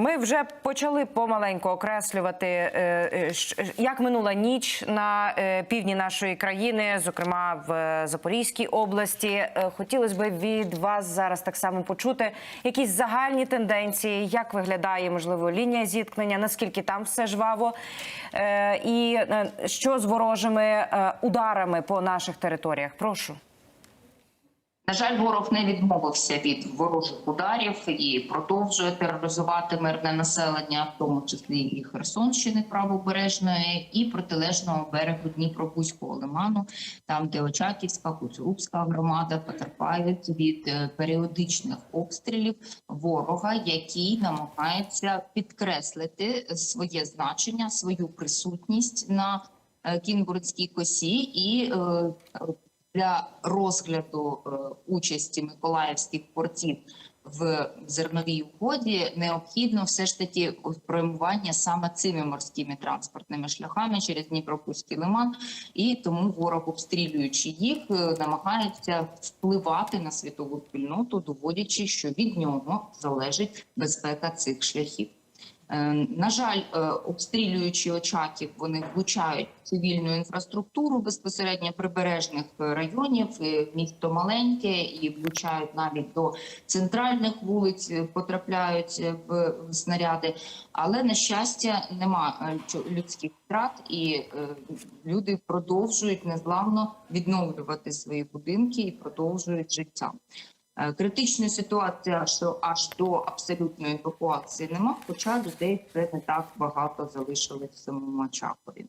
Ми вже почали помаленьку окреслювати, е, е, як минула ніч на е, півдні нашої країни, зокрема в Запорізькій області. Хотілося б від вас зараз так само почути якісь загальні тенденції, як виглядає можливо лінія зіткнення, наскільки там все жваво, і що з ворожими ударами по наших територіях. Прошу. На жаль, ворог не відмовився від ворожих ударів і продовжує тероризувати мирне населення, в тому числі і Херсонщини правобережної, і протилежного берегу Дніпробузького лиману, там де Очаківська, Куцурубська громада потерпають від е, періодичних обстрілів ворога, який намагається підкреслити своє значення, свою присутність на е, Кінбурзькій косі і е, для розгляду е, участі миколаївських портів в зерновій угоді необхідно все ж таки прямування саме цими морськими транспортними шляхами через Дніпропузький лиман, і тому ворог, обстрілюючи їх, е, намагається впливати на світову спільноту, доводячи, що від нього залежить безпека цих шляхів. Е, На жаль, е, обстрілюючи очаків, вони влучають цивільну інфраструктуру безпосередньо прибережних е, районів. Місто маленьке і влучають навіть до центральних вулиць, потрапляють в снаряди. Але на щастя, нема людських втрат, і люди продовжують незламно відновлювати свої будинки і продовжують життя. Е, Критична ситуація, що аж до абсолютної евакуації нема, хоча людей це не так багато залишилось в самому Очакові.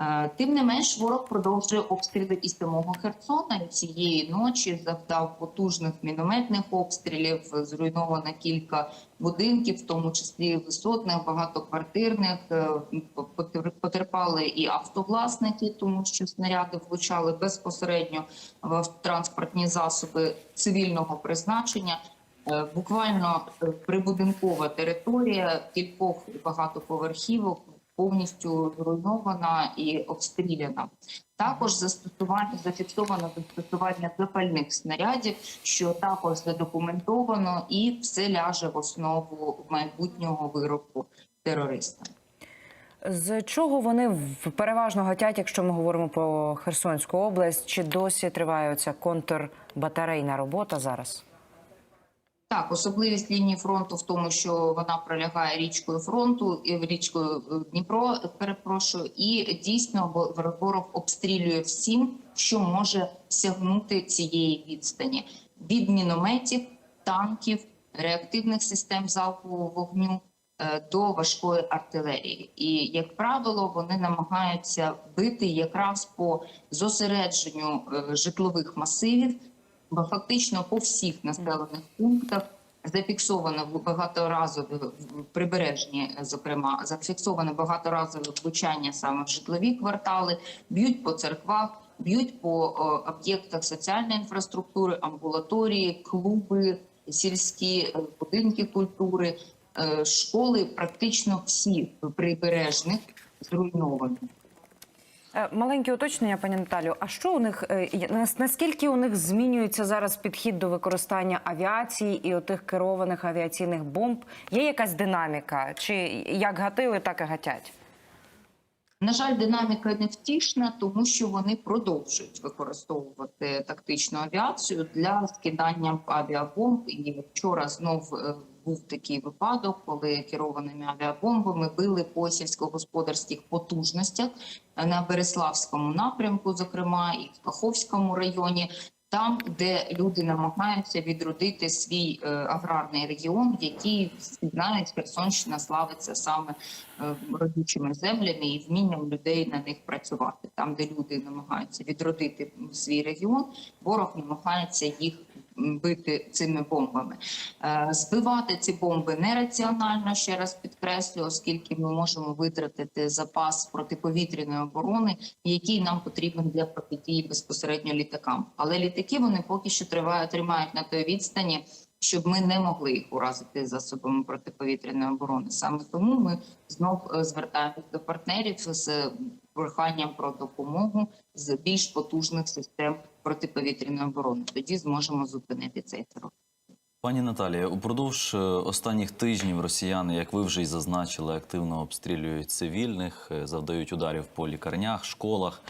Е, Тим не менш, ворог продовжує обстріли і самого Херсона. Цієї ночі завдав потужних мінометних обстрілів. Зруйновано кілька будинків, в тому числі висотних, багатоквартирних. Е, потер- Потерпали і автовласники, тому що снаряди влучали безпосередньо в транспортні засоби цивільного призначення. Е, Буквально прибудинкова територія кількох багатоповерхівок повністю зруйнована і обстріляна. Також застосування зафіксовано застосування запальних снарядів, що також задокументовано, і все ляже в основу майбутнього виробку терориста. З чого вони переважно гатять, якщо ми говоримо про Херсонську область? Чи досі триває ця контрбатарейна робота зараз? Так, особливість лінії фронту в тому, що вона пролягає річкою фронту річкою е, Дніпро. Перепрошую, і дійсно вор- ворог обстрілює всім, що може сягнути цієї відстані від мінометів, танків, реактивних систем залпового вогню е, до важкої артилерії. І як правило, вони намагаються бити якраз по зосередженню е, житлових масивів бо фактично по всіх населених пунктах зафіксовано багаторазове прибережні, зокрема, зафіксовано багаторазове влучання саме в житлові квартали, б'ють по церквах, б'ють по об'єктах соціальної інфраструктури, амбулаторії, клуби, сільські е, будинки культури, Е, школи. Практично всі прибережних зруйновані. Е, Маленьке уточнення, пані Наталю. А що у них е, нас- наскільки у них змінюється зараз підхід до використання авіації і отих керованих авіаційних бомб? Є якась динаміка? Чи як гатили, так і гатять? На жаль, динаміка невтішна, тому що вони продовжують використовувати тактичну авіацію для скидання авіабомб. І вчора знов е, був такий випадок, коли керованими авіабомбами били по сільськогосподарських потужностях на Береславському напрямку, зокрема і в Каховському районі. Там, де люди намагаються відродити свій е, аграрний регіон, який знають, Херсонщина славиться саме е, родючими землями і вмінням людей на них працювати. Там, де люди намагаються відродити свій регіон, ворог намагається їх бити цими бомбами. Е, Збивати ці бомби нераціонально, ще раз підкреслю, оскільки ми можемо витратити запас протиповітряної оборони, який нам потрібен для протидії безпосередньо літакам. Але літаки вони поки що тривають, тримають на той відстані. Щоб ми не могли їх уразити засобами протиповітряної оборони, саме тому ми знов е, звертаємося до партнерів з проханням про допомогу з більш потужних систем протиповітряної оборони. Тоді зможемо зупинити цей терор. Пані Наталія, упродовж е, останніх тижнів росіяни, як ви вже й зазначили, активно обстрілюють цивільних, е, завдають ударів по лікарнях, школах,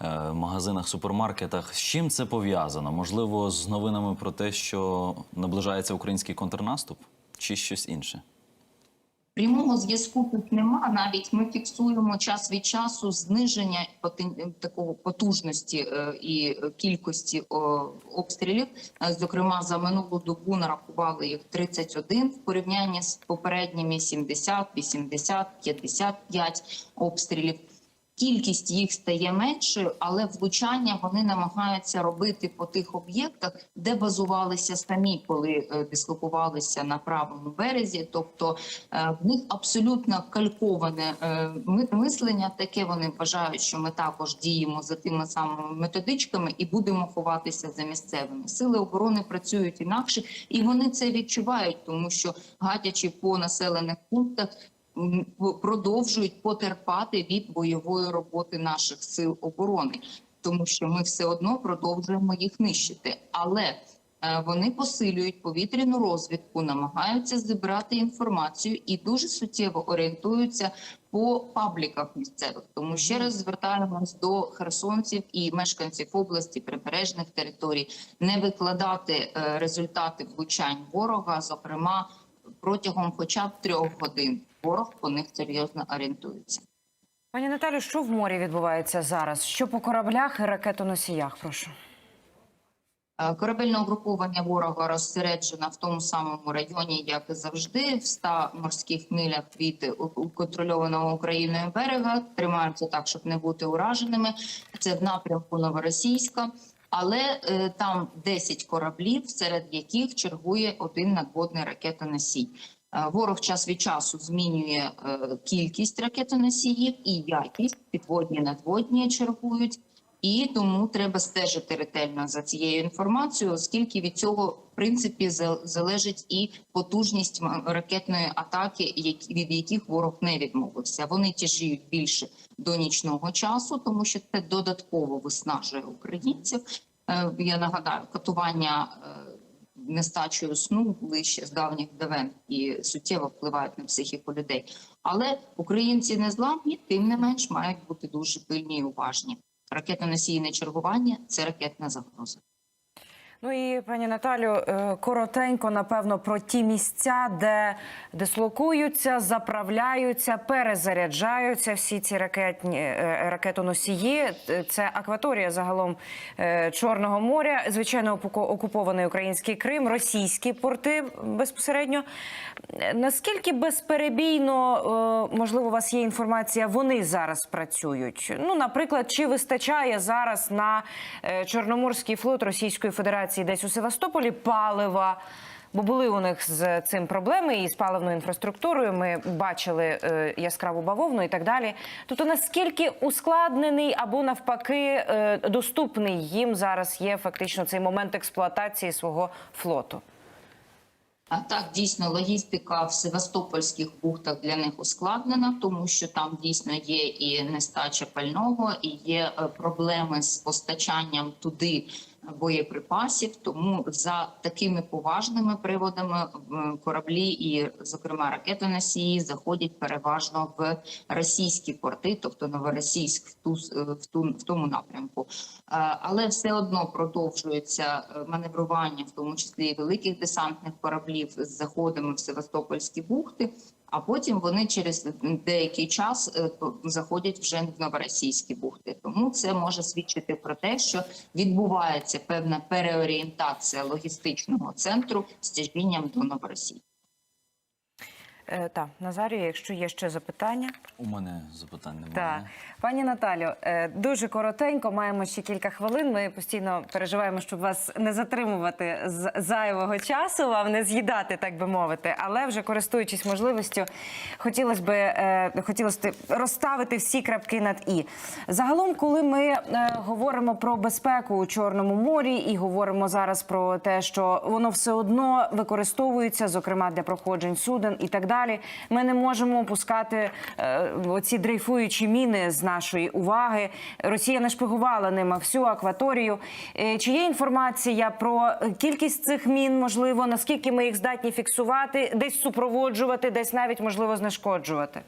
е, магазинах, супермаркетах. З чим це пов'язано? Можливо, з новинами про те, що наближається український контрнаступ, чи щось інше? Прямого зв'язку тут нема. Навіть ми фіксуємо час від часу зниження такого потужності е, і кількості обстрілів. Е, Зокрема, за минулу добу нарахували їх 31 в порівнянні з попередніми 70, 80, 55 обстрілів. Кількість їх стає меншою, але влучання вони намагаються робити по тих об'єктах, де базувалися самі, коли е, дислокувалися на правому березі. Тобто е, в них абсолютно кальковане е, мислення. Таке вони вважають, що ми також діємо за тими самими методичками і будемо ховатися за місцевими. Сили оборони працюють інакше, і вони це відчувають, тому що гадячи по населених пунктах продовжують потерпати від бойової роботи наших сил оборони, тому що ми все одно продовжуємо їх нищити. Але е, вони посилюють повітряну розвідку, намагаються зібрати інформацію і дуже суттєво орієнтуються по пабліках місцевих. Тому ще раз звертаємось до херсонців і мешканців області прибережних територій, не викладати е, результати влучань ворога, зокрема протягом хоча б трьох годин. Ворог по них серйозно орієнтується. Пані Наталю, що в морі відбувається зараз? Що по кораблях і ракетоносіях? Прошу. Е, Корабельне угруповання ворога розсереджено в тому самому районі, як і завжди, в 100 морських милях від контрольованого Україною берега. Тримаються так, щоб не бути ураженими. Це в напрямку Новоросійська. Але е, там 10 кораблів, серед яких чергує один надводний ракетоносій. Е, Ворог час від часу змінює е, кількість ракетоносіїв і якість. Підводні надводні чергують. І тому треба стежити ретельно за цією інформацією, оскільки від цього в принципі залежить і потужність ракетної атаки, від яких ворог не відмовився. Вони тяжіють більше до нічного часу, тому що це додатково виснажує українців. Е, Я нагадаю, катування нестачею сну ближче з давніх давен і суттєво впливають на психіку людей. Але українці не зламні, тим не менш мають бути дуже пильні і уважні. Ракетоносійне чергування це ракетна загроза. Ну і пані Наталю, е, коротенько, напевно, про ті місця, де дислокуються, заправляються, перезаряджаються всі ці ракетні е, ракетоносії. Е, Це акваторія загалом Чорного моря, звичайно, окупований український Крим, російські порти безпосередньо. Наскільки безперебійно, можливо, у вас є інформація, вони зараз працюють? Ну, наприклад, чи вистачає зараз на Чорноморський флот Російської Федерації десь у Севастополі палива? Бо були у них з цим проблеми і з паливною інфраструктурою. Ми бачили е, яскраву бавовну і так далі. Тобто, наскільки ускладнений або навпаки е, доступний їм зараз є фактично цей момент експлуатації свого флоту? А так дійсно логістика в Севастопольських бухтах для них ускладнена, тому що там дійсно є і нестача пального, і є е, проблеми з постачанням туди боєприпасів. Тому за такими поважними приводами кораблі і, зокрема, ракетоносії заходять переважно в російські порти, тобто новоросійськ в ту в ту в тому напрямку. Е, Але все одно продовжується е, маневрування, в тому числі і великих десантних кораблів з заходами в Севастопольські бухти. А потім вони через деякий час е, заходять вже в новоросійські бухти. Тому це може свідчити про те, що відбувається певна переорієнтація логістичного центру з тяжінням до Новоросії. Е, так, Назарію, якщо є ще запитання. У мене запитань немає. Так, пані Наталю, е, дуже коротенько. Маємо ще кілька хвилин. Ми постійно переживаємо, щоб вас не затримувати з зайвого часу, вам не з'їдати, так би мовити. Але вже користуючись можливістю, хотілося б е, хотілося б розставити всі крапки над і. Загалом, коли ми е, говоримо про безпеку у Чорному морі і говоримо зараз про те, що воно все одно використовується, зокрема для проходжень суден і так далі. Далі. Ми не можемо пускати е, оці дрейфуючі міни з нашої уваги. Росія нашпигувала ними всю акваторію. Е, Чи є інформація про е, кількість цих мін, можливо, наскільки ми їх здатні фіксувати, десь супроводжувати, десь навіть можливо знешкоджувати?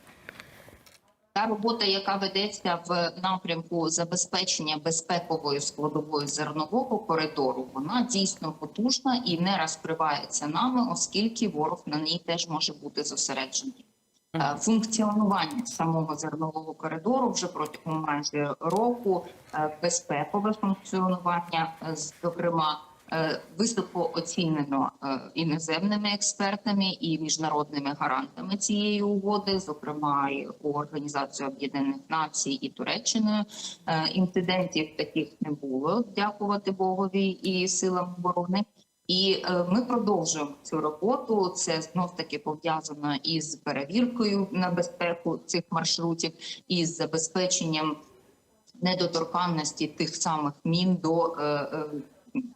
Та робота, яка ведеться в напрямку забезпечення безпекової складової зернового коридору, вона дійсно потужна і не розкривається нами, оскільки ворог на ній теж може бути зосереджений. Е, Функціонування самого зернового коридору вже протягом майже року, е, безпекове функціонування, е, зокрема, високо оцінено е, іноземними експертами і міжнародними гарантами цієї угоди, зокрема у Організацію Об'єднаних Націй і Туреччиною. Е, Інцидентів таких не було, дякувати Богові і силам оборони. І е, ми продовжуємо цю роботу. Це знов таки пов'язано із перевіркою на безпеку цих маршрутів і з забезпеченням недоторканності тих самих мін до е, е,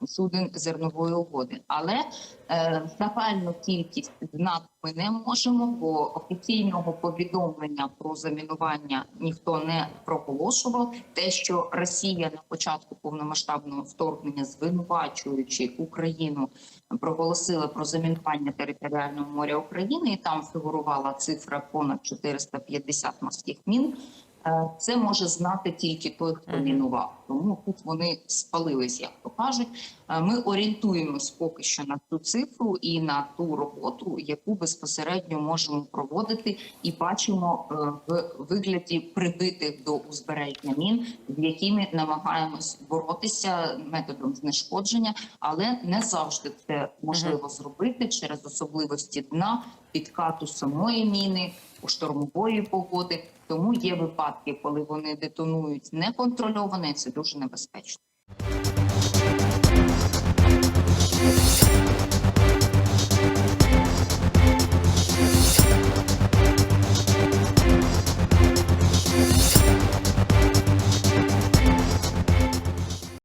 суден зернової угоди. Але е, загальну кількість знати ми не можемо, бо офіційного повідомлення про замінування ніхто не проголошував. Те, що Росія на початку повномасштабного вторгнення, звинувачуючи Україну, проголосила про замінування територіального моря України, і там фігурувала цифра понад 450 морських мін. Е, Це може знати тільки той, хто мінував. Тому тут вони спалились, як то кажуть. Е, Ми орієнтуємось поки що на ту цифру і на ту роботу, яку безпосередньо можемо проводити, і бачимо е, в вигляді прибитих до узбережжя мін, з якими намагаємось боротися методом знешкодження, але не завжди це можливо зробити через особливості дна, підкату самої міни, у штормової погоди. Тому є випадки, коли вони детонують неконтрольовано, і це дуже небезпечно.